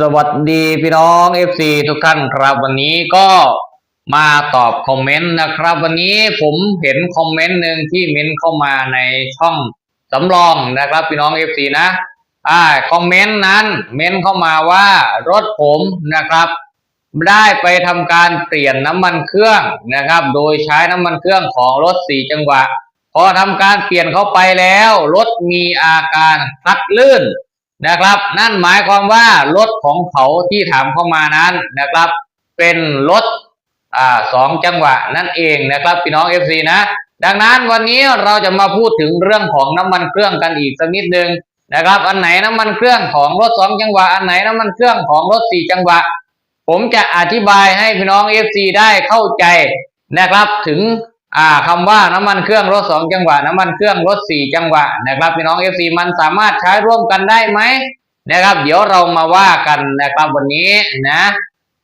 สวัสดีพี่น้อง FC ทุกท่านครับวันนี้ก็มาตอบคอมเมนต์นะครับ วันนี้ผมเห็นคอมเมนต์หนึ่งที่เม้นเข้ามาในช่องสำรองนะครับพี่น้อง FC นะอ่าคอมเมนต์นั้นเม้นเข้ามาว่ารถผมนะครับ ได้ไปทำการเปลี่ยนน้ำมันเครื่องนะครับ โดยใช้น้ำมันเครื่องของรถสี่จังหวะพอทำการเปลี่ยนเข้าไปแล้ว รถมีอาการคลัดลื่น นะครับ นั่นหมายความว่ารถของเขาที่ถามเข้ามานั้นนะครับ เป็นรถอ่าสองจังหวะนั่นเองนะครับพี่น้อง FC นะ ดังนั้นวันนี้เราจะมาพูดถึงเรื่องของน้ำมันเครื่องกันอีกสักนิดนึงนะครับ อันไหนน้ำมันเครื่องของรถสองจังหวะ อันไหนน้ำมันเครื่องของรถสี่จังหวะ ผมจะอธิบายให้พี่น้อง FC ได้เข้าใจนะครับถึง อ่าคำว่าน้ำมันเครื่องรถสองจังหวะน้ำมันเครื่องรถสี่จังหวะนะครับพี่น้อง FC มันสามารถใช้ร่วมกันได้ไหมนะครับ เดี๋ยวเรามาว่ากันนะครับวันนี้นะ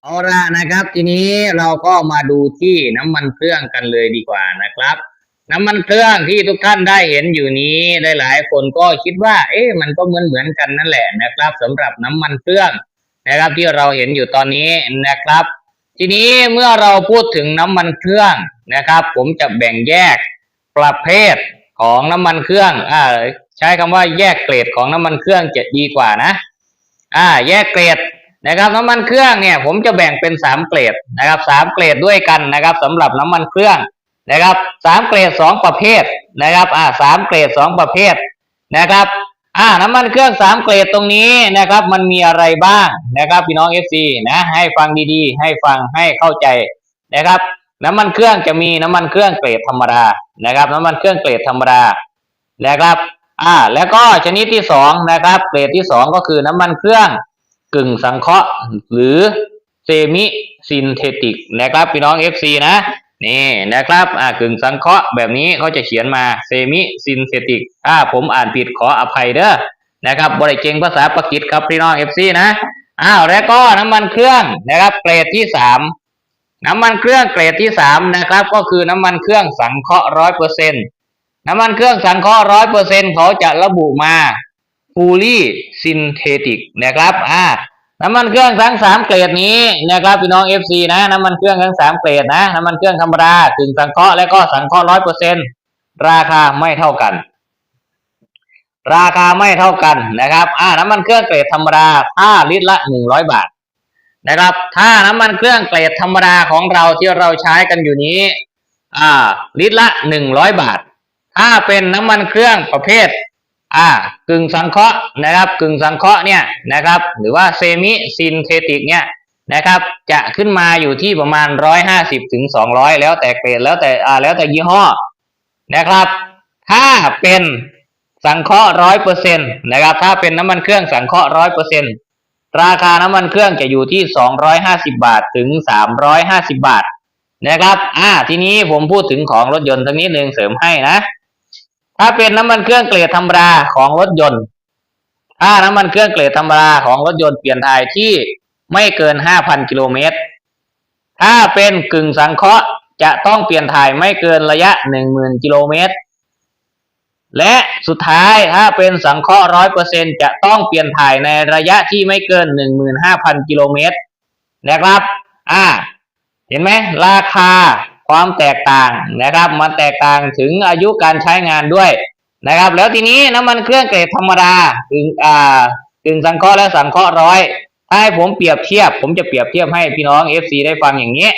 เอาละนะครับ ทีนี้เราก็มาดูที่น้ำมันเครื่องกันเลยดีกว่านะครับ น้ำมันเครื่องที่ทุกท่านได้เห็นอยู่นี้ได้หลายคนก็คิดว่า เอ๊ะมันก็เหมือนเหมือนกันนั่นแหละนะครับสำหรับน้ำมันเครื่องนะครับที่เราเห็นอยู่ตอนนี้นะครับ ทีนี้เมื่อเราพูดถึงน้ำมันเครื่องนะครับ ผมจะแบ่งแยกประเภทของน้ำมันเครื่องอ่าใช้คำว่าแยกเกรดของน้ำมันเครื่องจะดีกว่านะอ่าแยกเกรดนะครับน้ำมันเครื่องเนี่ยผมจะแบ่งเป็นสามเกรดนะครับสามเกรดด้วยกันนะครับสำหรับน้ำมันเครื่องนะครับสามเกรดสองประเภทนะครับอ่าสามเกรดสองประเภทนะครับ อ่าน้ำมันเครื่องสามเกรดตรงนี้นะครับ มันมีอะไรบ้างนะครับ พี่น้อง FC นะให้ฟังดีๆ ให้ฟังให้เข้าใจนะครับ น้ำมันเครื่องจะมีน้ำมันเครื่องเกรดธรรมดานะครับ น้ำมันเครื่องเกรดธรรมดานะครับ อ่า แล้วก็ชนิดที่สองนะครับ เกรดที่สองก็คือน้ำมันเครื่องกึ่งสังเคราะห์ หรือเซมิซินเทติกนะครับ พี่น้อง FC นะ นี่นะครับอ่ากึ่งสังเคราะห์แบบนี้เขาจะเขียนมาเซมิซินเทติกถ้าผมอ่านผิดขออภัยเด้อนะครับบริเกงภาษาปากีสครับพี่น้องเอฟซีนะอ้าวแล้วก็น้ำมันเครื่องนะครับเกรดที่สามน้ำมันเครื่องเกรดที่สามนะครับ ก็คือน้ำมันเครื่องสังเคราะห์ร้อยเปอร์เซ็นน้ำมันเครื่องสังเคราะห์ร้อยเปอร์เซ็นเขาจะระบุมา fully synthetic นะครับอ่า น้ำมันเครื่องทั้งสามเกรดนี้นะครับพี่น้อง FC นะน้ำมันเครื่องทั้งสามเกรดนะน้ำมันเครื่องธรรมดากึ่งสังเคราะห์และก็สังเคราะห์ร้อยเปอร์เซ็นราคาไม่เท่ากัน ราคาไม่เท่ากันนะครับอ่าน้ำมันเครื่องเกรดธรรมดาถ้าลิตรละหนึ่งร้อยบาทนะครับ ถ้าน้ำมันเครื่องเกรดธรรมดาของเราที่เราใช้กันอยู่นี้อ่าลิตรละหนึ่งร้อยบาท ถ้าเป็นน้ำมันเครื่องประเภท อ่ากึ่งสังเคราะห์นะครับ กึ่งสังเคราะห์เนี่ยนะครับ หรือว่าเซมิซินเทติกเนี่ยนะครับ จะขึ้นมาอยู่ที่ประมาณร้อยห้าสิบถึงสองร้อยแล้วแต่เกรดแล้วแต่อ่าแล้วแต่ยี่ห้อนะครับ ถ้าเป็นสังเคราะห์ร้อยเปอร์เซ็นต์นะครับ ถ้าเป็นน้ำมันเครื่องสังเคราะห์ร้อยเปอร์เซ็นต์ราคาน้ำมันเครื่องจะอยู่ที่สองร้อยห้าสิบาทถึงสามร้อยห้าสิบาทนะครับ อ่า ทีนี้ผมพูดถึงของรถยนต์สักนิดหนึ่งเสริมให้นะ ถ้าเป็นน้ำมันเครื่องเกรดธรรมดาของรถยนต์ ถ้าน้ำมันเครื่องเกรดธรรมดาของรถยนต์เปลี่ยนถ่ายที่ไม่เกิน5,000กิโลเมตร ถ้าเป็นกึ่งสังเคราะห์จะต้องเปลี่ยนถ่ายไม่เกินระยะ10,000กิโลเมตร และสุดท้ายถ้าเป็นสังเคราะห์ร้อยเปอร์เซ็นจะต้องเปลี่ยนถ่ายในระยะที่ไม่เกิน15,000กิโลเมตรนะครับ อ่า เห็นไหมราคา ความแตกต่างนะครับ มันแตกต่างถึงอายุการใช้งานด้วยนะครับ แล้วทีนี้น้ำมันเครื่องเกรดธรรมดาถึงอ่ากึ่งสังเคราะห์และสังเคราะห์ร้อยถ้าให้ผมเปรียบเทียบ ผมจะเปรียบเทียบให้พี่น้อง FC ได้ฟังอย่างนี้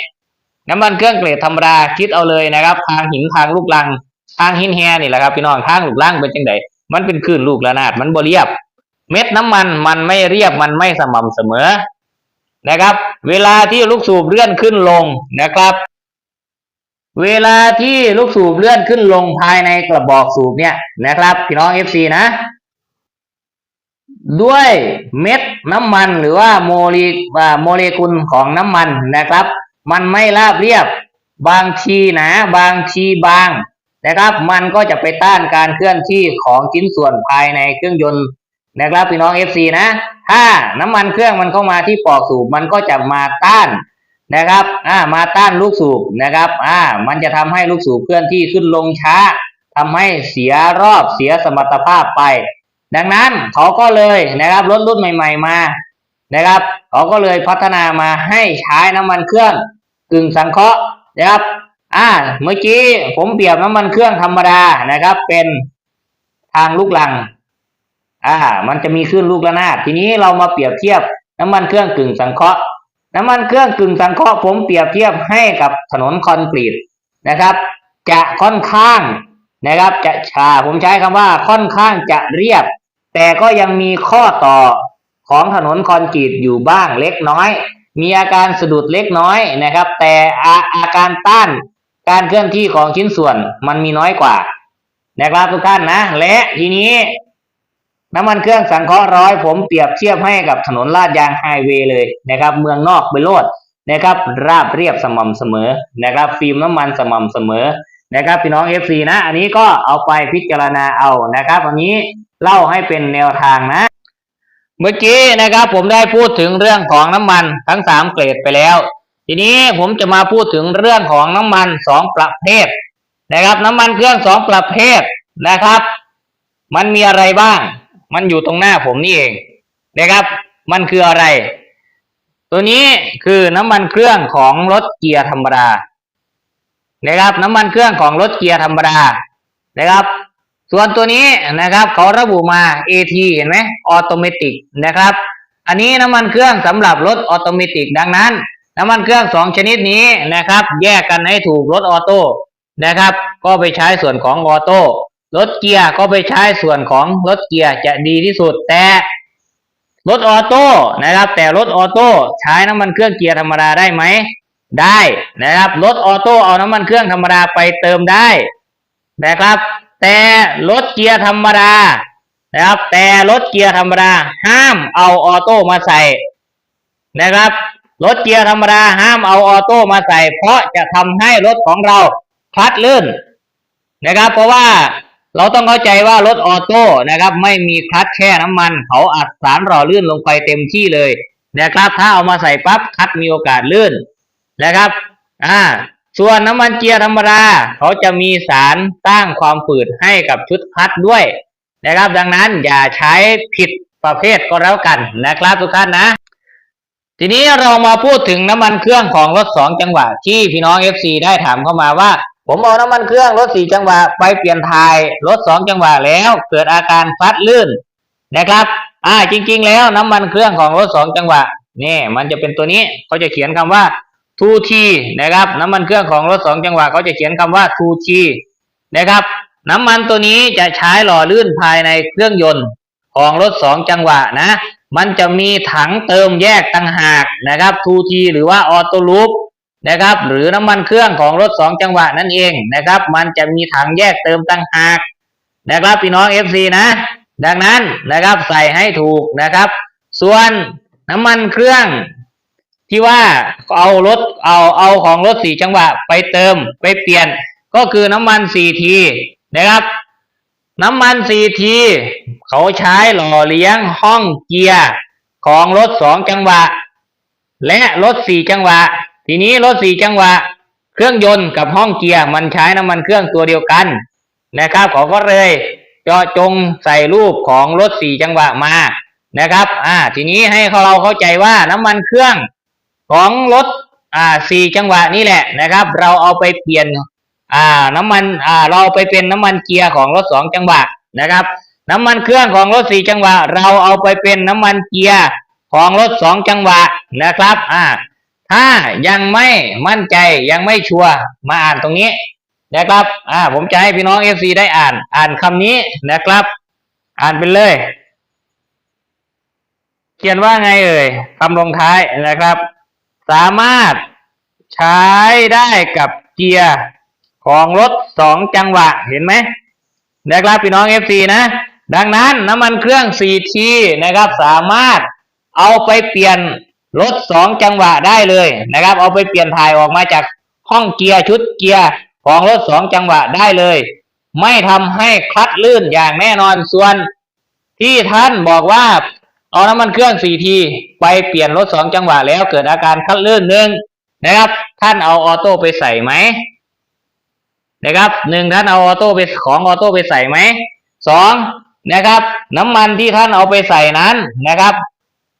น้ำมันเครื่องเกรดธรรมดาคิดเอาเลยนะครับ ทางหินทางลูกลัง ทางหินแฮนี่แหละครับพี่น้องทางลูกลังเป็นจังไดมันเป็นคลื่นลูกระนาดมันบเรียบ เม็ดน้ำมันมันไม่เรียบมันไม่สม่ำเสมอนะครับ เวลาที่ลูกสูบเลื่อนขึ้นลงนะครับ เวลาที่ลูกสูบเลื่อนขึ้นลงภายในกระบอกสูบเนี่ยนะครับ พี่น้อง FC นะ ด้วยเม็ดน้ำมันหรือว่าโมเลโมเลกุลของน้ำมันนะครับ มันไม่ราบเรียบ บางทีหนาบางทีบางนะครับ มันก็จะไปต้านการเคลื่อนที่ของชิ้นส่วนภายในเครื่องยนต์นะครับพี่น้อง FC นะ ถ้าน้ำมันเครื่องมันเข้ามาที่ปอกสูบมันก็จะมาต้าน นะครับอ่ามาต้านลูกสูบนะครับอ่ามันจะทำให้ลูกสูบเคลื่อนที่ขึ้นลงช้าทำให้เสียรอบเสียสมรรถภาพไป ดังนั้นเขาก็เลยนะครับรถรุ่นใหม่ ๆ มานะครับเขาก็เลยพัฒนามาให้ใช้น้ำมันเครื่องกึ่งสังเคราะห์นะครับอ่าเมื่อกี้ผมเปรียบน้ำมันเครื่องธรรมดานะครับ เป็นทางลูกลังอ่ามันจะมีขึ้นลูกระนาดทีนี้เรามาเปรียบเทียบน้ำมันเครื่องกึ่งสังเคราะห์ น้ำมันเครื่องกึ่งสังเคราะห์ผมเปรียบเทียบให้กับถนนคอนกรีตนะครับ จะค่อนข้างนะครับจะชาผมใช้คำว่าค่อนข้างจะเรียบ แต่ก็ยังมีข้อต่อของถนนคอนกรีตอยู่บ้างเล็กน้อย มีอาการสะดุดเล็กน้อยนะครับ แต่อาอาการต้านการเคลื่อนที่ของชิ้นส่วนมันมีน้อยกว่านะครับทุกท่านนะ และทีนี้ น้ำมันเครื่องสังเคราะห์ร้อยผมเปรียบเทียบให้กับถนนลาดยางไฮเวย์เลยนะครับ เมืองนอกไปโลดนะครับ ราบเรียบสม่ำเสมอนะครับ ฟิล์มน้ำมันสม่ำเสมอนะครับพี่น้อง FC นะ อันนี้ก็เอาไปพิจารณาเอานะครับวันนี้เล่าให้เป็นแนวทางนะ เมื่อกี้นะครับ ผมได้พูดถึงเรื่องของน้ำมันทั้งสามเกรดไปแล้ว ทีนี้ผมจะมาพูดถึงเรื่องของน้ำมันสองประเภทนะครับ น้ำมันเครื่องสองประเภทนะครับ มันมีอะไรบ้าง มันอยู่ตรงหน้าผมนี่เองนะครับ มันคืออะไร ตัวนี้คือน้ำมันเครื่องของรถเกียร์ธรรมดานะครับ น้ำมันเครื่องของรถเกียร์ธรรมดานะครับ ส่วนตัวนี้นะครับเขาระบุมา AT เห็นไหมออโตเมติกนะครับ อันนี้น้ำมันเครื่องสำหรับรถออโตเมติกดังนั้น น้ำมันเครื่องสองชนิดนี้นะครับ แยกกันให้ถูกรถออโต้นะครับ ก็ไปใช้ส่วนของออโต้ รถเกียร์ก็ไปใช้ส่วนของรถเกียร์จะดีที่สุด แต่รถออโต้นะครับ แต่รถออโต้ใช้น้ำมันเครื่องเกียร์ธรรมดาได้ไหมได้นะครับรถออโต้เอาน้ำมันเครื่องธรรมดาไปเติมได้นะครับ แต่รถเกียร์ธรรมดานะครับ แต่รถเกียร์ธรรมดาห้ามเอาออโต้มาใส่นะครับรถเกียร์ธรรมดาห้ามเอาออโต้มาใส่ เพราะจะทำให้รถของเราพลัดลื่นนะครับ เพราะว่า เราต้องเข้าใจว่ารถออโต้นะครับ ไม่มีคลัตช์แช่น้ำมัน เขาอัดสารหล่อลื่นลงไปเต็มที่เลยนะครับ ถ้าเอามาใส่ปั๊บคลัตช์มีโอกาสลื่นนะครับ อ่า ส่วนน้ำมันเกียร์ธรรมดาเขาจะมีสารสร้างความฝืดให้กับชุดคลัตช์ด้วยนะครับ ดังนั้นอย่าใช้ผิดประเภทก็แล้วกันนะครับทุกท่านนะ ทีนี้เรามาพูดถึงน้ำมันเครื่องของรถสองจังหวะที่พี่น้อง FC ได้ถามเข้ามาว่า ผมเอาน้ำมันเครื่องรถสี่จังหวะไปเปลี่ยนทายรถสองจังหวะแล้ว เกิดอาการพลัดลื่นนะครับ อ่าจริง ๆ แล้วน้ำมันเครื่องของรถสองจังหวะนี่มันจะเป็นตัวนี้เขาจะเขียนคำว่า 2T นะครับ น้ำมันเครื่องของรถสองจังหวะเขาจะเขียนคำว่า 2T นะครับ น้ำมันตัวนี้จะใช้หล่อลื่นภายในเครื่องยนต์ของรถสองจังหวะนะ มันจะมีถังเติมแยกต่างหากนะครับ 2T หรือว่าออโต้ลูป นะครับ หรือน้ำมันเครื่องของรถสองจังหวะนั่นเองนะครับ มันจะมีถังแยกเติมต่างหากนะครับพี่น้อง FC นะ ดังนั้นนะครับใส่ให้ถูกนะครับ ส่วนน้ำมันเครื่องที่ว่าเอารถเอาเอาของรถสี่จังหวะไปเติมไปเปลี่ยน ก็คือน้ำมัน 4T นะครับ น้ำมัน 4T เขาใช้หล่อเลี้ยงห้องเกียร์ของรถสองจังหวะ และรถสี่จังหวะ ทีนี้รถสี่จังหวะ เครื่องยนต์กับห้องเกียร์มันใช้น้ำมันเครื่องตัวเดียวกันนะครับเขาก็เลยเจาะจงใส่รูปของรถสี่จังหวะมานะครับ อ่า ทีนี้ให้เราเข้าใจว่าน้ำมันเครื่องของรถอ่าสี่จังหวะนี่แหละนะครับ เราเอาไปเปลี่ยนอ่าน้ำมันอ่าเราเอาไปเป็นน้ำมันเกียร์ของรถสองจังหวะนะครับ น้ำมันเครื่องของรถสี่จังหวะ เราเอาไปเป็นน้ำมันเกียร์ของรถสองจังหวะนะครับ อ่า ถ้ายังไม่มั่นใจยังไม่ชัวร์มาอ่านตรงนี้นะครับ อ่า ผมจะให้พี่น้องเอฟซีได้อ่าน อ่านคำนี้นะครับ อ่านไปเลย เขียนว่าไงเอ่ยคำลงท้ายนะครับ สามารถใช้ได้กับเกียร์ของรถสองจังหวะเห็นไหมนะครับพี่น้อง FC นะ ดังนั้นน้ำมันเครื่อง 4T นะครับ สามารถเอาไปเปลี่ยน รถสองจังหวะได้เลยนะครับ เอาไปเปลี่ยนถ่ายออกมาจากห้องเกียร์ชุดเกียร์ของรถสองจังหวะได้เลย ไม่ทำให้คลัดลื่นอย่างแน่นอนส่วน ที่ท่านบอกว่าเอาน้ำมันเครื่อง 4T ไปเปลี่ยนรถสองจังหวะแล้วเกิดอาการคลัดลื่นหนึ่งนะครับ ท่านเอาออโต้ไปใส่ไหมนะครับหนึ่งท่านเอาออโต้ไปของออโต้ไปใส่ไหมสองนะครับ น้ำมันที่ท่านเอาไปใส่นั้นนะครับ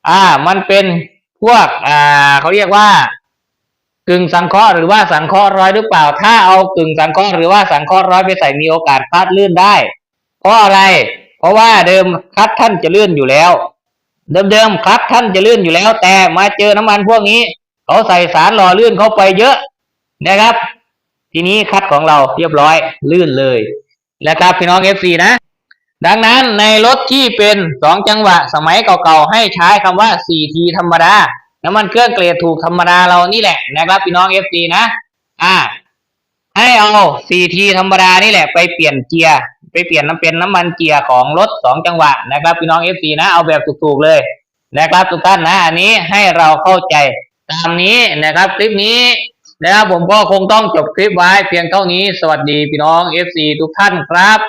อ่ามันเป็น พวกอ่าเขาเรียกว่ากึ่งสังเคราะห์หรือว่าสังเคราะห์ร้อยหรือเปล่า ถ้าเอากึ่งสังเคราะห์หรือว่าสังเคราะห์ร้อยไปใส่มีโอกาสคลาดลื่นได้ เพราะอะไร เพราะว่าเดิมคัดท่านจะลื่นอยู่แล้ว เดิมๆคัดท่านจะลื่นอยู่แล้ว แต่มาเจอน้ำมันพวกนี้ เขาใส่สารหล่อลื่นเข้าไปเยอะนะครับ ทีนี้คัดของเราเรียบร้อยลื่นเลยนะครับพี่น้องเอฟซีนะ ดังนั้นในรถที่เป็นสองจังหวะสมัยเก่าๆให้ใช้คำว่า 4T ธรรมดา น้ำมันเครื่องเกรดถูกธรรมดาเรานี่แหละนะครับพี่น้อง FC นะ อ่า ให้เอา 4T ธรรมดานี่แหละไปเปลี่ยนเกียร์ไปเปลี่ยนน้ำเป็นน้ำมันเกียร์ของรถสองจังหวะนะครับพี่น้อง FC นะ เอาแบบถูกๆเลยนะครับทุกท่านนะอันนี้ให้เราเข้าใจตามนี้นะครับคลิปนี้นะครับผมก็คงต้องจบคลิปไว้เพียงเท่านี้ สวัสดีพี่น้อง FC ทุกท่านครับ